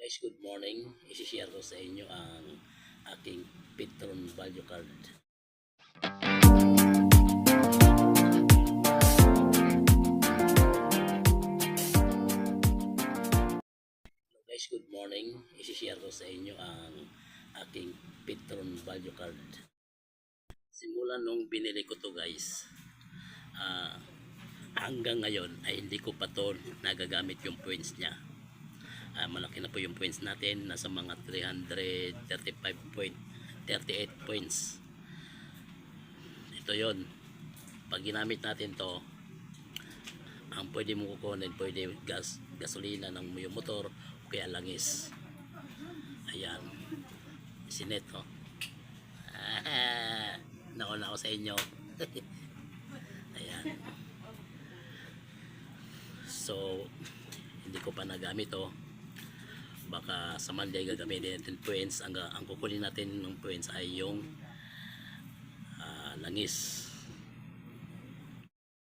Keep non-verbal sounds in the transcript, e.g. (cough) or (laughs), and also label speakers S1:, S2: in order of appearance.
S1: Guys, good morning. Isishare ko sa inyo ang aking Petron value card. Guys, good morning. Isishare ko sa inyo ang aking Petron value card. Simula nung binili ko to guys, ah, hanggang ngayon ay hindi ko pa to nagagamit yung points niya. Ah, malaki na po yung points natin, nasa mga 335 point, 38 points. Ito yon Pag ginamit natin to, ang pwede mo kukunin, pwede gas, gasolina ng yung motor o kaya langis. Ayan. Sinet, oh. Ah, nauna ako sa inyo. (laughs) Ayan. So, hindi ko pa nagamit to. Baka sa Monday gagamitin natin points. Ang, ang kukunin natin ng points ay yung ah, langis.